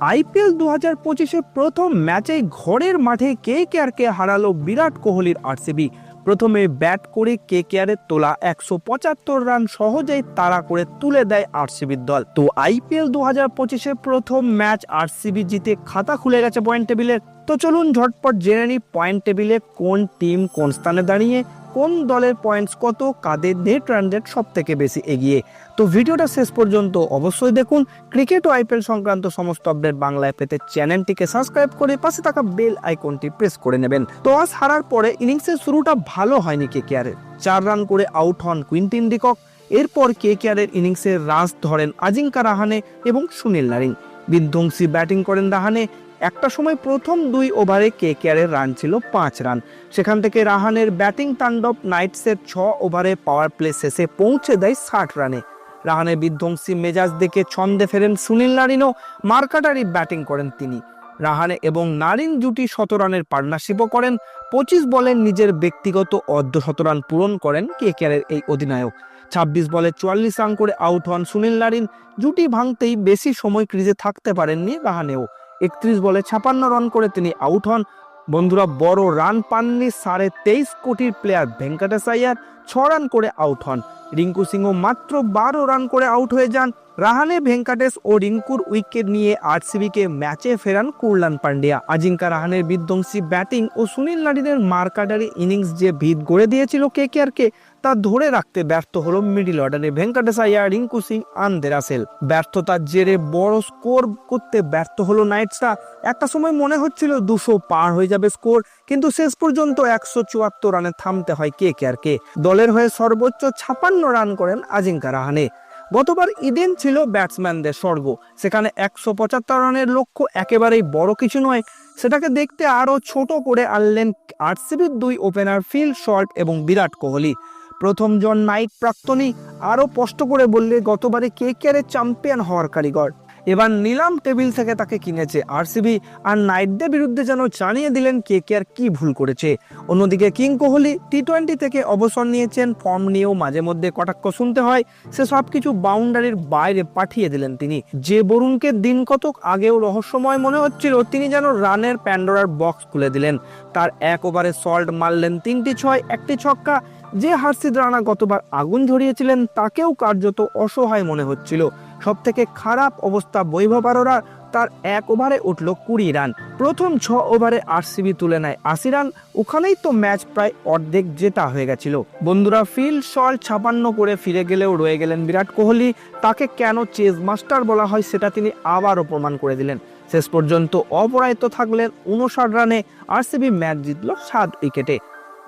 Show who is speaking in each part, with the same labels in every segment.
Speaker 1: IPL দু হাজার পঁচিশে প্রথম ম্যাচে ঘরের মাঠে কে কেয়ারকে হারালো বিরাট কোহলির আরসিবি। প্রথমে ব্যাট করে কে কেয়ারের তোলা একশো পঁচাত্তর রান সহজেই তাড়া করে তুলে দেয় আরসিবির দল। তো আইপিএল দু হাজার পঁচিশে প্রথম ম্যাচ আরসিবি জিতে খাতা খুলে গেছে পয়েন্ট টেবিলের তো চলুন ঝটপট জেনে নিই পয়েন্ট টেবিলে কোন টিম কোন স্থানে দাঁড়িয়ে কোন দলের পয়েন্টস কত, কাদের নেট রান রেট সব থেকে বেশি এগিয়ে? তো ভিডিওটা শেষ পর্যন্ত অবশ্যই দেখুন। ক্রিকেট ও আইপিএল সংক্রান্ত সমস্ত আপডেট বাংলায় পেতে চ্যানেলটিকে সাবস্ক্রাইব করে পাশে থাকা বেল আইকনটি প্রেস করে নেবেন। টস হারার পরে ইনিংসের শুরুটা ভালো হয়নি কে কেয়ারের চার রান করে আউট হন কুইন্টিন ডিকক। এরপর কে কেয়ারের ইনিংসের রাশ ধরেন আজিঙ্কা রাহানে এবং সুনীল নারিন বিধ্বংসী ব্যাটিং করেন রাহানে। একটা সময় প্রথম দুই ওভারে কে কেয়ারের রান ছিল পাঁচ রান। সেখান থেকে রাহানের ব্যাটিং তাণ্ডব নাইটসের ছ ওভারে পাওয়ার প্লে শেষে পৌঁছে দেয় ষাট রানে। রাহানের বিধ্বংসী মেজাজ দেখে ছন্দে ফেরেন সুনীল নারিনও, মার্কাটারি ব্যাটিং করেন তিনি। রাহানে এবং নারিন জুটি শত রানের পার্টনারশিপও করেন, পঁচিশ বলে নিজের ব্যক্তিগত অর্ধ শতরান পূরণ করেন কে কেয়ারের এই অধিনায়ক। ছাব্বিশ বলে চুয়াল্লিশ রান করে আউট হন সুনীল নারিন, জুটি ভাঙতেই বেশি সময় ক্রিজে থাকতে পারেননি রাহানেও। একত্রিশ বলে ছাপান্ন রান করে তিনি আউট হন। বন্ধুরা, বড় রান পাননি, সাড়ে তেইশ কোটির প্লেয়ার ভেঙ্কটেশ আয়ার ছ রান করে আউট হন। রিঙ্কু সিংহ মাত্র বারো রান করে আউট হয়ে যান। রাহানে ভেঙ্কটেশ ও রিঙ্কুর উইকেট নিয়ে আরসিবিকে ম্যাচে ফেরান কুরলান পান্ডিয়া। আজিঙ্কা রাহানের বিধ্বংসী ব্যাটিং ও সুনীল নারিনের মার্কাটারি ইনিংস যে ভিত গড়ে দিয়েছিল কে কে তা ধরে রাখতে ব্যর্থ হলো মিডিল অর্ডারে ভেঙ্কটেশ আয়ার রিঙ্কু সিং আন্দে রাসেল ব্যর্থতার জেরে বড় স্কোর করতে ব্যর্থ হলো নাইটসরা একটা সময় মনে হচ্ছিল দুশো পার হয়ে যাবে স্কোর, কিন্তু শেষ পর্যন্ত একশো চুয়াত্তর রানে থামতে হয় কে কে দলের হয়ে সর্বোচ্চ ছাপান্ন রান করেন আজিঙ্কা রাহানে। গতবার ইডেন ছিল ব্যাটসম্যানদের স্বর্গ। সেখানে একশো পঁচাত্তর রানের লক্ষ্য একেবারেই বড় কিছু নয়। সেটাকে দেখতে আরও ছোট করে আনলেন আরসিবির দুই ওপেনার ফিল শর্ট এবং বিরাট কোহলি। প্রথম জন প্রাক্তনী আরও স্পষ্ট করে বললে, গতবারে কে কেয়ারের চ্যাম্পিয়ন হওয়ার কারিগর? এবার নিলাম টেবিল থেকে তাকে কিনেছে আরসিবি আর নাইটদের বিরুদ্ধে যেন জানিয়ে দিলেন কে কে আর কি ভুল করেছে। অন্যদিকে কিং কোহলি টি টোয়েন্টি থেকে অবসর নিয়েছেন, ফর্ম নিয়েও মাঝে মধ্যে কটাক্ষ শুনতে হয়, সে সব কিছু বাউন্ডারির বাইরে পাঠিয়ে দিলেন তিনি। যে বরুণকে দিন কতক আগেও রহস্যময় মনে হচ্ছিল, তিনি যেন রানের প্যান্ডোরার বক্স খুলে দিলেন। তার এক ওভারে সল্ট মারলেন তিনটি ছয়, একটি ছক্কা। যে হার্সিদ রানা গতবার আগুন ধরিয়েছিলেন, তাকেও কার্যত অসহায় মনে হচ্ছিল। সব থেকে খারাপ অবস্থা বৈভব আরোরা তার এক ওভারে উঠল কুড়ি রান। প্রথম ছ ওভারে আরসিবি তুলে নেয় আশি রান। ওখানেই তো ম্যাচ প্রায় অর্ধেক জেতা হয়ে গেছিল। বন্ধুরা, ফিল শল ছাপান্ন করে ফিরে গেলেও রয়ে গেলেন বিরাট কোহলি। তাকে কেন চেজ মাস্টার বলা হয় সেটা তিনি আবারও প্রমাণ করে দিলেন। শেষ পর্যন্ত অপরাজিত থাকলেন উনষাট রানে। আরসিবি ম্যাচ জিতল সাত উইকেটে।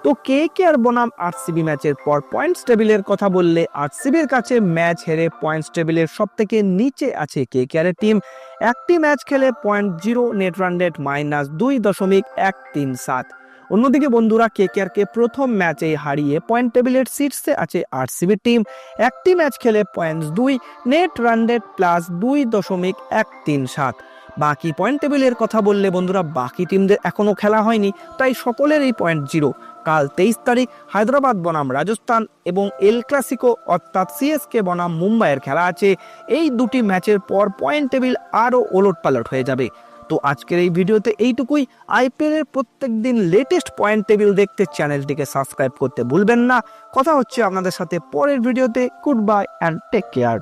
Speaker 1: তো কে কে আর বনাম আরসিবি ম্যাচের পর পয়েন্টস টেবিলের কথা বললে আরসিবির কাছে ম্যাচ হেরে পয়েন্টস টেবিলের সব থেকে নিচে আছে কে কে আরের টিম একটি ম্যাচ খেলে point zero net run rate minus দুই দশমিক এক তিন সাত। অন্যদিকে বন্ধুরা, কে কে প্রথম ম্যাচে হারিয়ে পয়েন্ট টেবিলের শীর্ষে আছে আরসিবি টিম একটি ম্যাচ খেলে পয়েন্টস দুই নেট রান রেট প্লাস দুই দশমিক এক তিন সাত। বাকি পয়েন্ট টেবিলের কথা বললে বন্ধুরা, বাকি টিমদের এখনও খেলা হয়নি, তাই সকলেরই পয়েন্ট জিরো কাল তেইশ তারিখ হায়দ্রাবাদ বনাম রাজস্থান এবং এল ক্লাসিকো অর্থাৎ সিএসকে বনাম মুম্বাইয়ের খেলা আছে। এই দুটি ম্যাচের পর পয়েন্ট টেবিল আরও ওলট পালট হয়ে যাবে। তো আজকের এই ভিডিওতে এইটুকুই। আইপিএল এর প্রত্যেক দিন লেটেস্ট পয়েন্ট টেবিল দেখতে চ্যানেলটিকে সাবস্ক্রাইব করতে ভুলবেন না। কথা হচ্ছে আপনাদের সাথে পরের ভিডিওতে। Good bye and take care